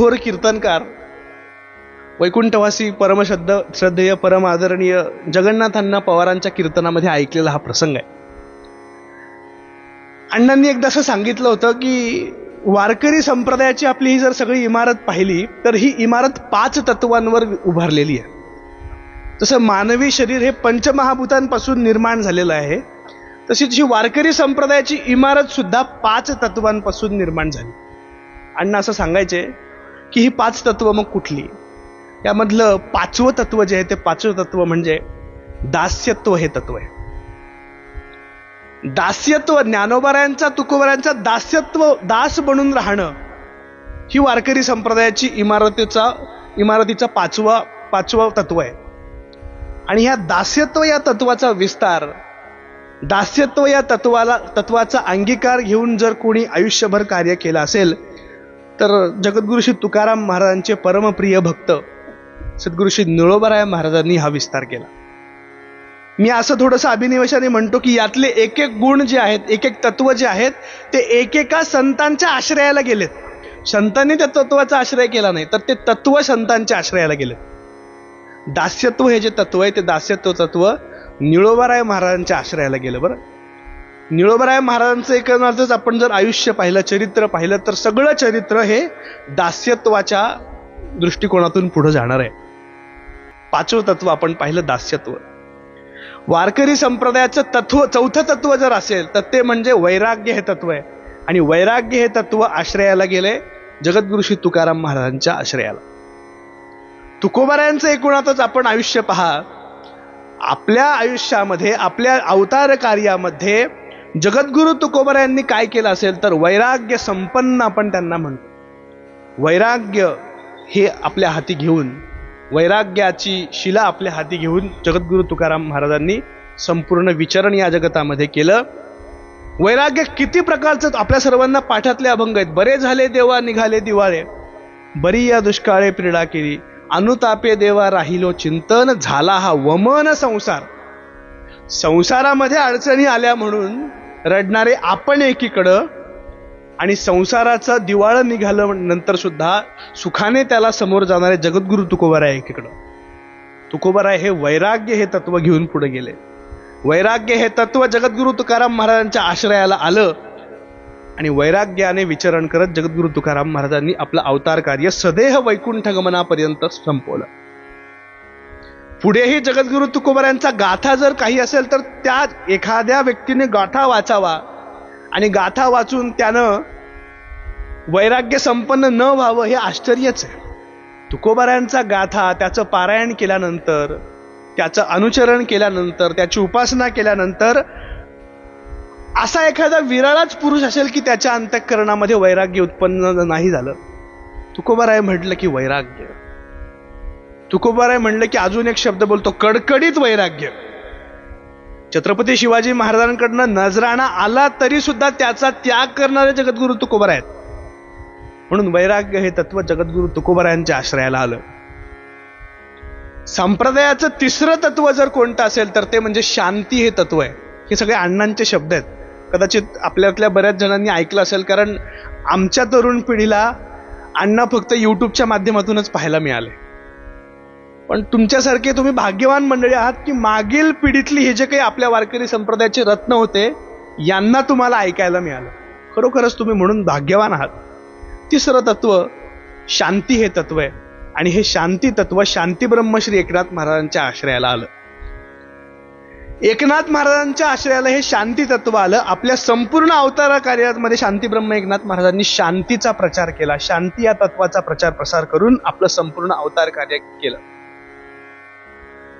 थोर कीर्तनकार वैकुंठवासी परमश्रद्ध श्रद्धेय परम आदरणीय जगन्नाथांना पवारांच्या कीर्तनामध्ये ऐकलेला हा प्रसंग आहे. अण्णांनी एकदा असं सांगितलं होतं की वारकरी संप्रदायाची आपली ही जर सगळी इमारत पाहिली तर ही इमारत पाच तत्वांवर उभारलेली आहे. तसं मानवी शरीर हे पंचमहाभूतांपासून निर्माण झालेलं आहे तशीच ही वारकरी संप्रदायाची इमारत सुद्धा पाच तत्वांपासून निर्माण झाली. अण्णा असं सांगायचे की ही पाच तत्व मग कुठली? यामधलं पाचवं तत्व जे आहे ते पाचवं तत्व म्हणजे दास्यत्व हे तत्व आहे. दास्यत्व ज्ञानोबारायांचा तुकोबारायांचा दास्यत्व दास बनून राहणं ही वारकरी संप्रदायाची इमारतीचा इमारतीचा पाचवा पाचवा तत्व आहे. आणि ह्या दास्यत्व या तत्वाचा विस्तार दास्यत्व या तत्वाला तत्वाचा अंगीकार घेऊन जर कोणी आयुष्यभर कार्य केलं असेल तर जगद्गुरु श्री तुकाराम महाराजांचे परमप्रिय भक्त सद्गुरु श्री निळोबराय महाराजांनी हा विस्तार केला. मी असं थोडंसं अभिनिवेशाने म्हणतो की यातले एक एक गुण जे आहेत एक एक तत्व जे आहेत ते एकेका संतांच्या आश्रयाला गेलेत. संतांनी त्या तत्वाचा आश्रय केला नाही तर ते तत्व संतांच्या आश्रयाला गेलेत. दास्यत्व हे जे तत्व आहे ते दास्यत्व तत्व निळोबाराय महाराजांच्या आश्रयाला गेलं बरं. निळोबराय महाराजांचं एकंदरच आपण जर आयुष्य पाहिलं चरित्र पाहिलं तर सगळं चरित्र हे दास्यत्वाच्या दृष्टिकोनातून पुढे जाणार आहे. पाचवं तत्व आपण पाहिलं दास्यत्व. वारकरी संप्रदायाचं तत्व चौथं तत्व जर असेल तर ते म्हणजे वैराग्य हे तत्व आहे. आणि वैराग्य हे तत्व आश्रयाला गेले जगद्गुरु श्री तुकाराम महाराजांच्या आश्रयाला. तुकोबारायांचं एकूणातच आपण आयुष्य पहा. आपल्या आयुष्यामध्ये आपल्या अवतार कार्यामध्ये जगद्गुरु तुकोबारायांनी काय केलं असेल तर वैराग्य संपन्न आपण त्यांना म्हणतो. वैराग्य हे आपल्या हाती घेऊन वैराग्याची शिला आपल्या हाती घेऊन जगद्गुरु तुकाराम महाराजांनी संपूर्ण विचरण या जगतामध्ये केलं. वैराग्य किती प्रकारचं आपल्या सर्वांना पाठातले अभंग आहेत. बरे झाले देवा निघाले दिवाळे. बरी या दुष्काळे पीडा केली. अनुतापे देवा राहिलो चिंतन झाला हा वमन संसार. संसारामध्ये अडचणी आल्या म्हणून रडणारे आपण एकीकडं आणि संसाराचं दिवाळं निघालं नंतर सुद्धा सुखाने त्याला समोर जाणारे जगद्गुरु तुकोबाराय एकीकडं. तुकोबाराय हे वैराग्य हे तत्व घेऊन पुढे गेले. वैराग्य हे तत्व जगद्गुरु तुकाराम महाराजांच्या आश्रयाला आलं आणि वैराग्याने विचरण करत जगद्गुरु तुकाराम महाराजांनी आपलं अवतार कार्य सदेह वैकुंठ गमनापर्यंत संपवलं. पुढेही जगद्गुरु तुकोबारायांचा गाथा जर काही असेल तर त्या एखाद्या व्यक्तीने गाथा वाचावा. आणि गाथा वाचून त्यानं वैराग्य संपन्न न व्हावं हे आश्चर्यच आहे. तुकोबारांचा गाथा त्याचं पारायण केल्यानंतर त्याचं अनुचरण केल्यानंतर त्याची उपासना केल्यानंतर असा एखादा विराळाच पुरुष असेल की त्याच्या अंतःकरणामध्ये वैराग्य उत्पन्न नाही झालं. तुकोबाराय म्हटलं की वैराग्य. तुकोबाराय म्हणलं की अजून एक शब्द बोलतो कडकडीत वैराग्य. छत्रपती शिवाजी महाराजांकडनं नजराणा आला तरी सुद्धा त्याचा त्याग करणारे जगद्गुरु तुकोबार आहेत. म्हणून वैराग्य हे तत्व जगद्गुरु तुकोबारायांच्या आश्रयाला आलं. संप्रदायाचं तिसरं तत्व जर कोणतं असेल तर ते म्हणजे शांती हे तत्व आहे. हे सगळे अण्णांचे शब्द आहेत. कदाचित आपल्यातल्या बऱ्याच जणांनी ऐकलं असेल कारण आमच्या तरुण पिढीला अण्णा फक्त यूट्यूबच्या माध्यमातूनच पाहायला मिळाले. पण तुमच्यासारखे तुम्ही भाग्यवान मंडळी आहात की मागील पिढीतली हे जे काही आपल्या वारकरी संप्रदायाचे रत्न होते यांना तुम्हाला ऐकायला मिळालं. खरोखरच तुम्ही म्हणून भाग्यवान आहात. तिसरं तत्व शांती हे तत्व आहे. आणि हे शांती तत्व शांती ब्रह्मश्री एकनाथ महाराजांच्या आश्रयाला आलं. एकनाथ महाराजांच्या आश्रयाला हे शांती तत्व आलं. आपल्या संपूर्ण अवतार कार्यामध्ये शांती ब्रह्म एकनाथ महाराजांनी शांतीचा प्रचार केला. शांती या तत्वाचा प्रचार प्रसार करून आपलं संपूर्ण अवतार कार्य केलं.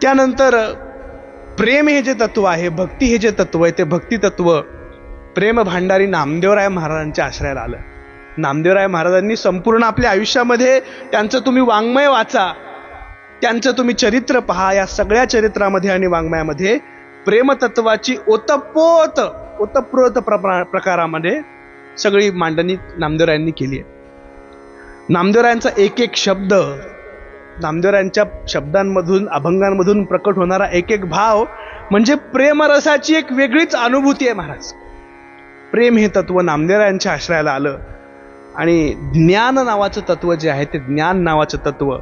त्यानंतर प्रेम हे जे तत्व आहे भक्ती हे जे तत्व आहे ते भक्ती तत्व प्रेम भांडारी नामदेवराय महाराजांच्या आश्रयाला आलं. नामदेवराय महाराजांनी संपूर्ण आपल्या आयुष्यामध्ये त्यांचं तुम्ही वाङ्मय वाचा त्यांचं तुम्ही चरित्र पहा या सगळ्या चरित्रामध्ये आणि वाङ्मयामध्ये प्रेमतत्वाची ओतपोत ओतप्रोत प्र- प्रकारामध्ये सगळी मांडणी नामदेवरायांनी केली आहे. नामदेवरायांचा एक एक शब्द नामदेवरायांच्या शब्दांमधून अभंगांमधून प्रकट होणारा एक एक भाव म्हणजे प्रेमरसाची एक वेगळीच अनुभूती आहे महाराज. प्रेम हे तत्व नामदेवरायांच्या आश्रयाला आलं. आणि ज्ञान नावाचं तत्व जे आहे ते ज्ञान नावाचं तत्व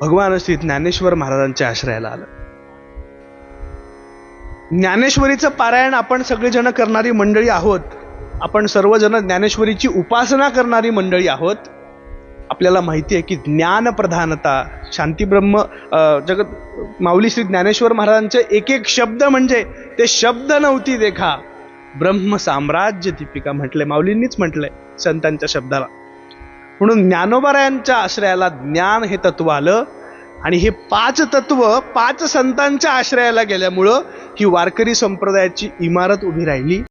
भगवान श्री ज्ञानेश्वर महाराजांच्या आश्रयाला आलं. ज्ञानेश्वरीचं पारायण आपण सगळेजण करणारी मंडळी आहोत. आपण सर्वजण ज्ञानेश्वरीची उपासना करणारी मंडळी आहोत. आपल्याला माहिती आहे की ज्ञान प्रधानता शांतीब्रह्म अं, जगत माऊली श्री ज्ञानेश्वर महाराजांचे एक एक शब्द म्हणजे ते शब्द नव्हती देखा. ब्रह्म साम्राज्य दीपिका म्हटले माऊलींनीच म्हटलंय संतांच्या शब्दाला. म्हणून ज्ञानोबरायांच्या आश्रयाला ज्ञान हे तत्व आलं आणि हे पाच तत्व पाच संतांच्या आश्रयाला गेल्यामुळं ही वारकरी संप्रदायाची इमारत उभी राहिली.